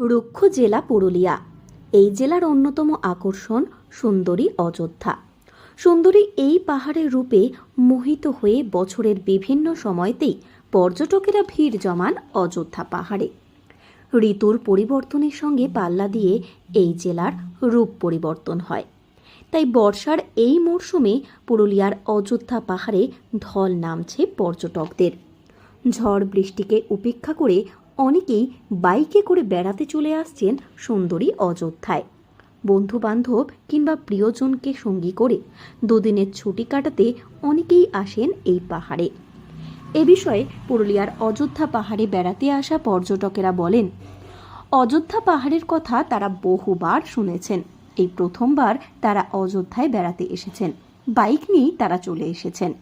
রুক্ষ জেলা পুরুলিয়া। এই জেলার অন্যতম আকর্ষণ সুন্দরী অযোধ্যা। সুন্দরী এই পাহাড়ের রূপে মোহিত হয়ে বছরের বিভিন্ন সময়তেই পর্যটকেরা ভিড় জমান অযোধ্যা পাহাড়ে। ঋতুর পরিবর্তনের সঙ্গে পাল্লা দিয়ে এই জেলার রূপ পরিবর্তন হয়। তাই বর্ষার এই মরশুমে পুরুলিয়ার অযোধ্যা পাহাড়ে ঢল নামছে পর্যটকদের। ঝড় বৃষ্টিকে উপেক্ষা করে অনেকেই বাইকে করে বেড়াতে চলে আসছেন সুন্দরী অযোধ্যায়। বন্ধু বান্ধব কিংবা প্রিয়জনকে সঙ্গী করে দুদিনের ছুটি কাটাতে অনেকেই আসেন এই পাহাড়ে। এ বিষয়ে পুরুলিয়ার অযোধ্যা পাহাড়ে বেড়াতে আসা পর্যটকেরা বলেন, অযোধ্যা পাহাড়ের কথা তারা বহুবার শুনেছেন। এই প্রথমবার তারা অযোধ্যায় বেড়াতে এসেছেন। বাইক নিয়েই তারা চলে এসেছেন।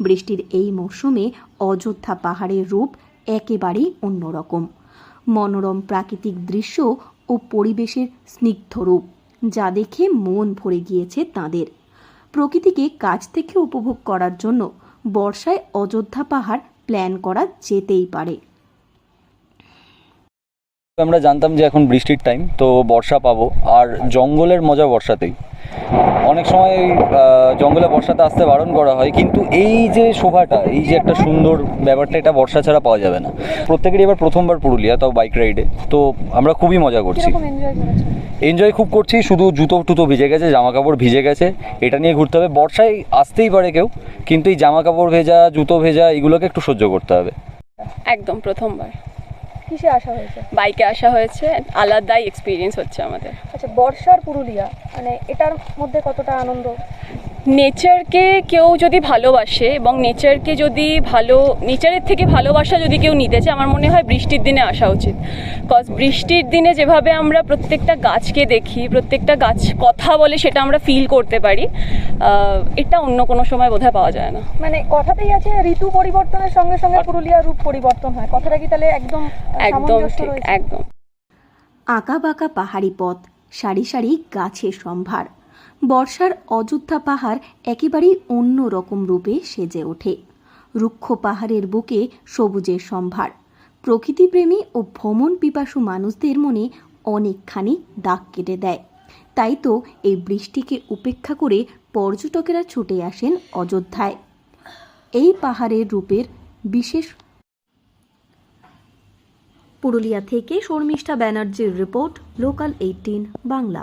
বৃষ্টির এই মরশুমে অযোধ্যা পাহাড়ের রূপ একেবারেই অন্যরকম। মনোরম প্রাকৃতিক দৃশ্য ও পরিবেশের স্নিগ্ধ রূপ, যা দেখে মন ভরে গিয়েছে তাদের। প্রকৃতিকে কাছ থেকে উপভোগ করার জন্য বর্ষায় অযোধ্যা পাহাড় প্ল্যান করা যেতেই পারে। আমরা জানতাম যে এখন বৃষ্টির টাইম তো বর্ষা পাবো। আর জঙ্গলের মজা বর্ষাতেই। অনেক সময় জঙ্গলে বর্ষাতে আসতে বারণ করা হয় কিন্তু এই যে শোভাটা এই যে একটা সুন্দর ব্যাপারটা এটা বর্ষা ছাড়া পাওয়া যাবে না। প্রত্যেকেরই এবার প্রথমবার পুরুলিয়া তাও বাইক রাইডে তো আমরা খুবই মজা করছি। এনজয় এনজয় খুব করছি শুধু জুতো টুতো ভিজে গেছে জামা কাপড় ভিজে গেছে। এটা নিয়ে ঘুরতে হবে। বর্ষায় আসতেই পারে কেউ কিন্তু এই জামা কাপড় ভেজা জুতো ভেজা এগুলোকে একটু সহ্য করতে হবে। একদম প্রথমবার। কিসে আসা হয়েছে? বাইকে আসা হয়েছে। আলাদাই এক্সপিরিয়েন্স হচ্ছে আমাদের। আচ্ছা বর্ষার পুরুলিয়া মানে এটার মধ্যে কতটা আনন্দ? নেচারকে কেউ যদি ভালোবাসে এবং নেচারকে যদি ভালো নেচারের থেকে ভালোবাসা যদি কেউ নিতে চায় আমার মনে হয় বৃষ্টির দিনে আসা উচিত। কজ বৃষ্টির দিনে যেভাবে আমরা প্রত্যেকটা গাছকে দেখি প্রত্যেকটা গাছ কথা বলে সেটা আমরা ফিল করতে পারি এটা অন্য কোনো সময় বোধহয় পাওয়া যায় না। মানে কথাতেই আছে ঋতু পরিবর্তনের সঙ্গে সঙ্গে পুরুলিয়ার রূপ পরিবর্তন হয়। কথাটা কি তাহলে একদম একদম ঠিক একদম। আঁকা বাঁকা পাহাড়ি পথ সারি সারি গাছের সম্ভার। বর্ষার অযোধ্যা পাহাড় একেবারেই অন্য রকম রূপে সেজে ওঠে। রুক্ষ পাহাড়ের বুকে সবুজের সম্ভার। প্রকৃতিপ্রেমী ও ভ্রমণ পিপাসু মানুষদের মনে অনেকখানি দাগ কেটে দেয়। তাই তো এই বৃষ্টিকে উপেক্ষা করে পর্যটকেরা ছুটে আসেন অযোধ্যায়। এই পাহাড়ের রূপের বিশেষ পুরুলিয়া থেকে শর্মিষ্ঠা ব্যানার্জির রিপোর্ট, লোকাল এইটিন, বাংলা।